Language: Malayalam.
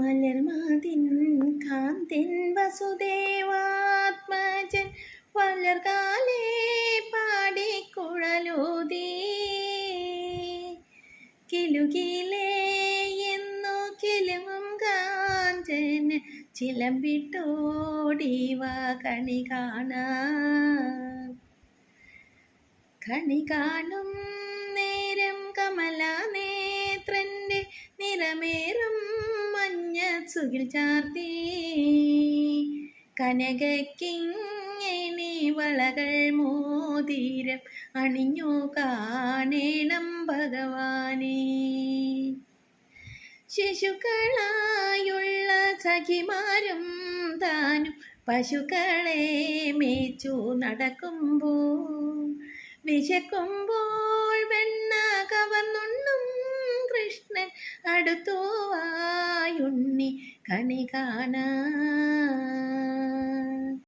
മലർമാതിൻ വസുദേവാത്മജൻ വളർകാലേ പാടിക്കുഴലൂതി കിലുകിലേ എന്നു കിലുങ്ങും കാഞ്ചൻ ചിലമ്പിട്ടോടിവ കണി കാണാൻ. കണി കാണും നേരം കമല നേത്രന്റെ നിറമേറും മഞ്ഞ സുകിൽ ചാർത്തി. കനകക്കിങ്ങനെ വളകൾ മോതിരം അണിഞ്ഞു കാണേണം ഭഗവാനെ. ശിശുക്കളായുള്ള സഖിമാരും താനും പശുക്കളെ മേച്ചു നടക്കുമ്പോൾ വിശക്കുമ്പോൾ വെണ്ണ കവർന്നുണ്ണും കൃഷ്ണൻ അടുത്തുവായുണ്ണി കണി കാണാൻ